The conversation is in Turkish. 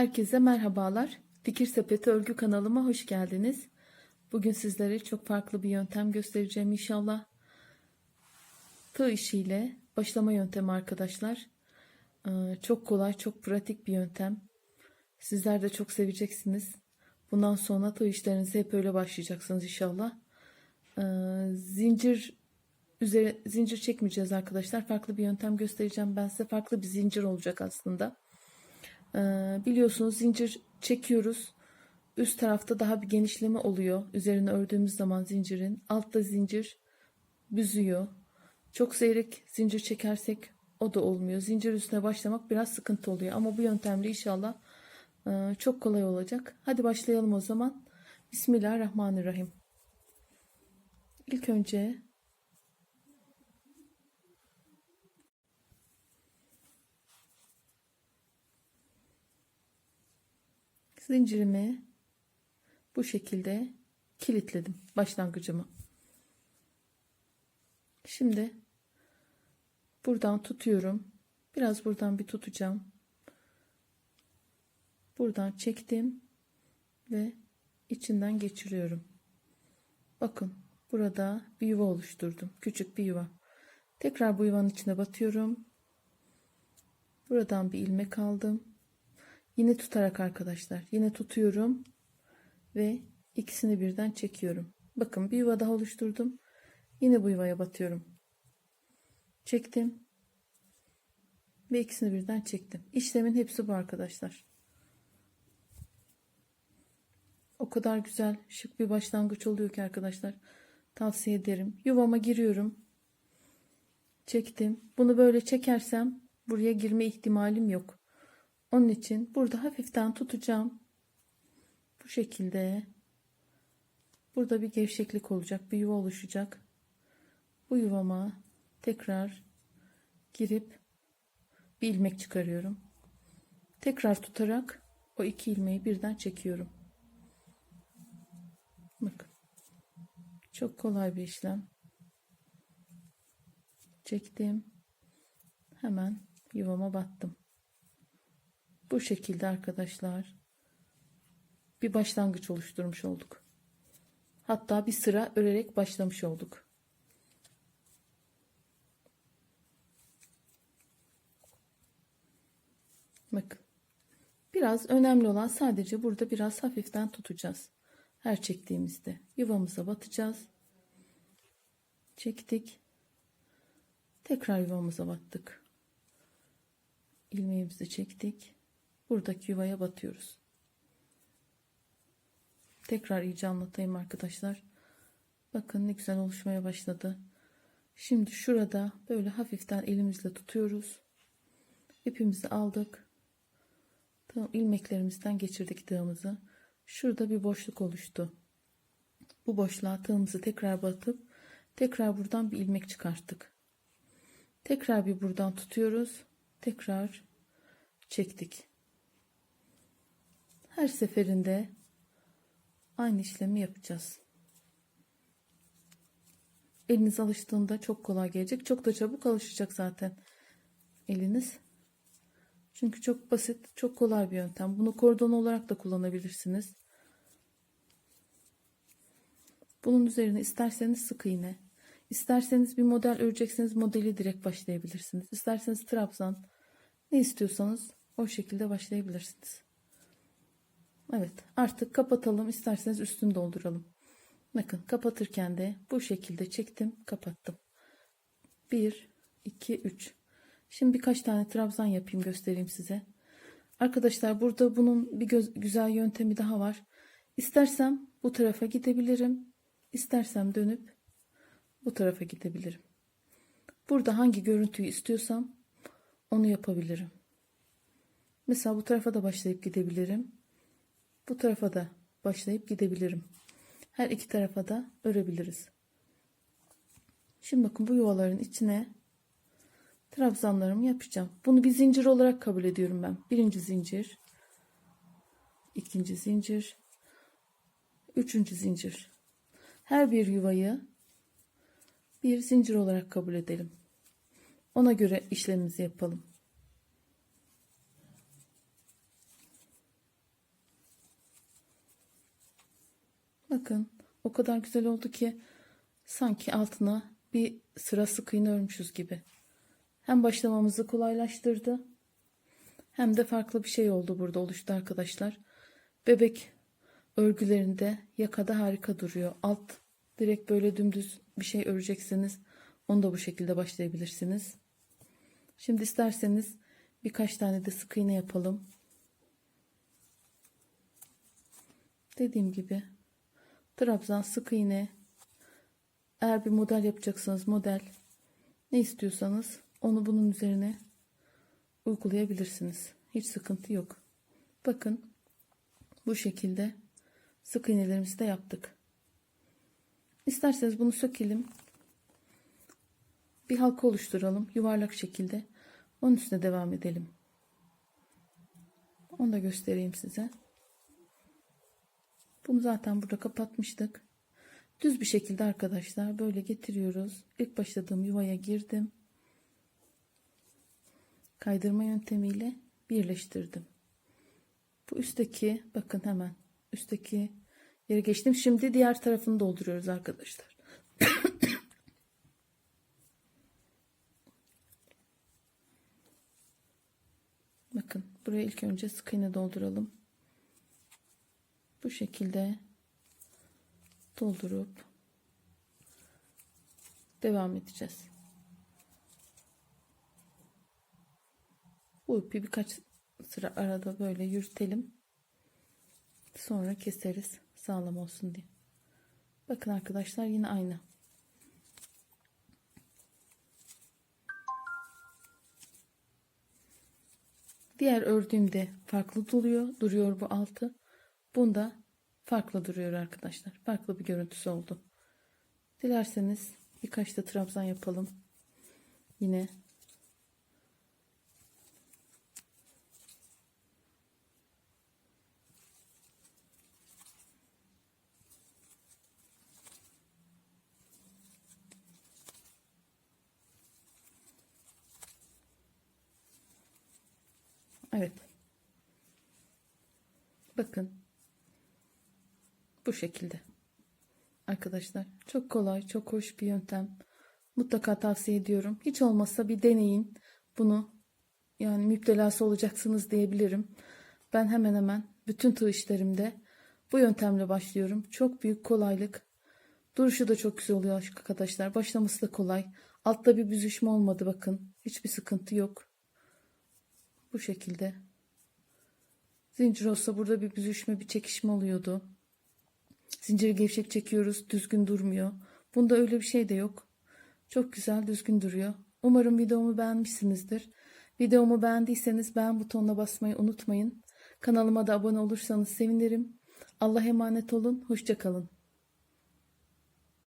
Herkese merhabalar. Fikir Sepeti Örgü kanalıma hoş geldiniz. Bugün sizlere çok farklı bir yöntem göstereceğim inşallah. Tığ işiyle başlama yöntemi arkadaşlar. Ee, Çok kolay, çok pratik bir yöntem. Sizler de çok seveceksiniz. Bundan sonra tığ işlerinize hep öyle başlayacaksınız inşallah. Ee, Zincir üzeri, zincir çekmeyeceğiz arkadaşlar. Farklı bir yöntem göstereceğim ben size. Farklı bir zincir olacak aslında. Ee, biliyorsunuz zincir çekiyoruz. Üst tarafta daha bir genişleme oluyor. Üzerine ördüğümüz zaman zincirin. Altta zincir büzüyor. Çok seyrek zincir çekersek o da olmuyor. Zincir üstüne başlamak biraz sıkıntı oluyor. Ama bu yöntemle inşallah e, çok kolay olacak. Hadi başlayalım o zaman. Bismillahirrahmanirrahim. İlk önce zincirimi bu şekilde kilitledim başlangıcımı. Şimdi buradan tutuyorum. Biraz buradan bir tutacağım. Buradan çektim ve içinden geçiriyorum. Bakın burada bir yuva oluşturdum. Küçük bir yuva. Tekrar bu yuvanın içine batıyorum. Buradan bir ilmek aldım. Yine tutarak arkadaşlar. Yine tutuyorum ve ikisini birden çekiyorum. Bakın bir yuva daha oluşturdum. Yine bu yuvaya batıyorum. Çektim. Ve ikisini birden çektim. İşlemin hepsi bu arkadaşlar. O kadar güzel, şık bir başlangıç oluyor ki arkadaşlar. Tavsiye ederim. Yuvama giriyorum. Çektim. Bunu böyle çekersem buraya girme ihtimalim yok. Onun için burada hafiften tutacağım. Bu şekilde. Burada bir gevşeklik olacak. Bir yuva oluşacak. Bu yuvama tekrar girip bir ilmek çıkarıyorum. Tekrar tutarak o iki ilmeği birden çekiyorum. Bakın. Çok kolay bir işlem. Çektim. Hemen yuvama battım. Bu şekilde arkadaşlar bir başlangıç oluşturmuş olduk. Hatta bir sıra örerek başlamış olduk. Bakın. Biraz önemli olan sadece burada biraz hafiften tutacağız. Her çektiğimizde yuvamıza batacağız. Çektik. Tekrar yuvamıza battık. İlmeğimizi çektik. Buradaki yuvaya batıyoruz. Tekrar iyice anlatayım arkadaşlar. Bakın ne güzel oluşmaya başladı. Şimdi şurada böyle hafiften elimizle tutuyoruz. İpimizi aldık. Tamam, ilmeklerimizden geçirdik tığımızı. Şurada bir boşluk oluştu. Bu boşluğa tığımızı tekrar batıp tekrar buradan bir ilmek çıkarttık. Tekrar bir buradan tutuyoruz. Tekrar çektik. Her seferinde aynı işlemi yapacağız. Eliniz alıştığında çok kolay gelecek. Çok da çabuk alışacak zaten eliniz. Çünkü çok basit, çok kolay bir yöntem. Bunu kordon olarak da kullanabilirsiniz. Bunun üzerine isterseniz sık iğne, isterseniz bir model örecekseniz modeli direkt başlayabilirsiniz. İsterseniz trabzan, ne istiyorsanız o şekilde başlayabilirsiniz. Evet artık kapatalım. İsterseniz üstünü dolduralım. Bakın kapatırken de bu şekilde çektim kapattım. 1, 2, 3. Şimdi birkaç tane trabzan yapayım göstereyim size. Arkadaşlar burada bunun bir güzel yöntemi daha var. İstersem bu tarafa gidebilirim. İstersem dönüp bu tarafa gidebilirim. Burada hangi görüntüyü istiyorsam onu yapabilirim. Mesela bu tarafa da başlayıp gidebilirim. Bu tarafa da başlayıp gidebilirim. Her iki tarafa da örebiliriz. Şimdi bakın bu yuvaların içine trabzanlarımı yapacağım. Bunu bir zincir olarak kabul ediyorum ben. Birinci zincir, ikinci zincir, üçüncü zincir. Her bir yuvayı bir zincir olarak kabul edelim. Ona göre işlemimizi yapalım. Bakın o kadar güzel oldu ki sanki altına bir sıra sık örmüşüz gibi. Hem başlamamızı kolaylaştırdı hem de farklı bir şey oldu burada oluştu arkadaşlar. Bebek örgülerinde yakada harika duruyor. Alt direkt böyle dümdüz bir şey örecekseniz onu da bu şekilde başlayabilirsiniz. Şimdi isterseniz birkaç tane de sık iğne yapalım. Dediğim gibi trabzan sık iğne eğer bir model yapacaksanız model ne istiyorsanız onu bunun üzerine uygulayabilirsiniz. Hiç sıkıntı yok. Bakın bu şekilde sık iğnelerimizi de yaptık. İsterseniz bunu sökelim. Bir halka oluşturalım yuvarlak şekilde. Onun üstüne devam edelim. Onu da göstereyim size. Bunu zaten burada kapatmıştık. Düz bir şekilde arkadaşlar böyle getiriyoruz. İlk başladığım yuvaya girdim. Kaydırma yöntemiyle birleştirdim. Bu üstteki bakın hemen üstteki yere geçtim. Şimdi diğer tarafını dolduruyoruz arkadaşlar. Bakın buraya ilk önce sık iğne dolduralım. Bu şekilde doldurup devam edeceğiz. Bu ipi birkaç sıra arada böyle yürütelim. Sonra keseriz sağlam olsun diye. Bakın arkadaşlar yine aynı. Diğer ördüğümde farklı duruyor. Duruyor bu altı. Bunda farklı duruyor arkadaşlar. Farklı bir görüntüsü oldu. Dilerseniz birkaç da trabzan yapalım. Yine Evet. Bakın. Bu şekilde. Arkadaşlar çok kolay, çok hoş bir yöntem. Mutlaka tavsiye ediyorum. Hiç olmazsa bir deneyin. Bunu yani müptelası olacaksınız diyebilirim. Ben hemen hemen bütün tığ işlerimde bu yöntemle başlıyorum. Çok büyük kolaylık. Duruşu da çok güzel oluyor arkadaşlar. Başlaması da kolay. Altta bir büzüşme olmadı bakın. Hiçbir sıkıntı yok. Bu şekilde. Zincir olsa burada bir büzüşme, bir çekişme oluyordu. Zinciri gevşek çekiyoruz, düzgün durmuyor. Bunda öyle bir şey de yok. Çok güzel, düzgün duruyor. Umarım videomu beğenmişsinizdir. Videomu beğendiyseniz beğen butonuna basmayı unutmayın. Kanalıma da abone olursanız sevinirim. Allah emanet olun, hoşçakalın.